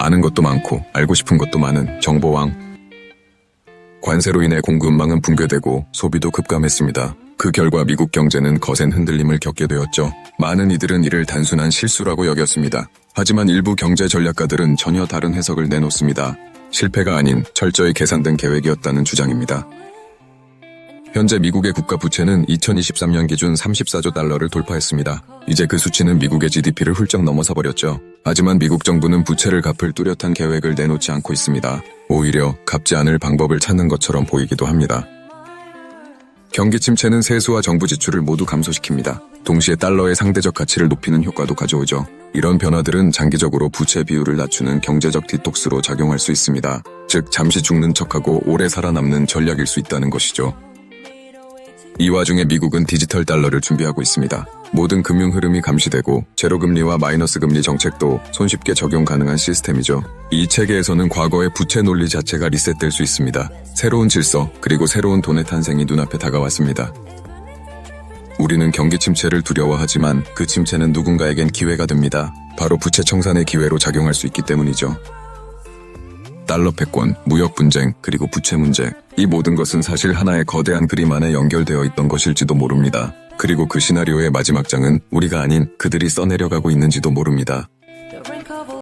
아는 것도 많고 알고 싶은 것도 많은 정보왕. 관세로 인해 공급망은 붕괴되고 소비도 급감했습니다. 그 결과 미국 경제는 거센 흔들림을 겪게 되었죠. 많은 이들은 이를 단순한 실수라고 여겼습니다. 하지만 일부 경제 전략가들은 전혀 다른 해석을 내놓습니다. 실패가 아닌 철저히 계산된 계획이었다는 주장입니다. 현재 미국의 국가 부채는 2023년 기준 34조 달러를 돌파했습니다. 이제 그 수치는 미국의 GDP를 훌쩍 넘어서 버렸죠. 하지만 미국 정부는 부채를 갚을 뚜렷한 계획을 내놓지 않고 있습니다. 오히려 갚지 않을 방법을 찾는 것처럼 보이기도 합니다. 경기 침체는 세수와 정부 지출을 모두 감소시킵니다. 동시에 달러의 상대적 가치를 높이는 효과도 가져오죠. 이런 변화들은 장기적으로 부채 비율을 낮추는 경제적 디톡스로 작용할 수 있습니다. 즉, 잠시 죽는 척하고 오래 살아남는 전략일 수 있다는 것이죠. 이 와중에 미국은 디지털 달러를 준비하고 있습니다. 모든 금융 흐름이 감시되고 제로금리와 마이너스 금리 정책도 손쉽게 적용 가능한 시스템이죠. 이 체계에서는 과거의 부채 논리 자체가 리셋될 수 있습니다. 새로운 질서, 그리고 새로운 돈의 탄생이 눈앞에 다가왔습니다. 우리는 경기 침체를 두려워하지만 그 침체는 누군가에겐 기회가 됩니다. 바로 부채 청산의 기회로 작용할 수 있기 때문이죠. 달러 패권, 무역 분쟁, 그리고 부채 문제. 이 모든 것은 사실 하나의 거대한 그림 안에 연결되어 있던 것일지도 모릅니다. 그리고 그 시나리오의 마지막 장은 우리가 아닌 그들이 써내려가고 있는지도 모릅니다.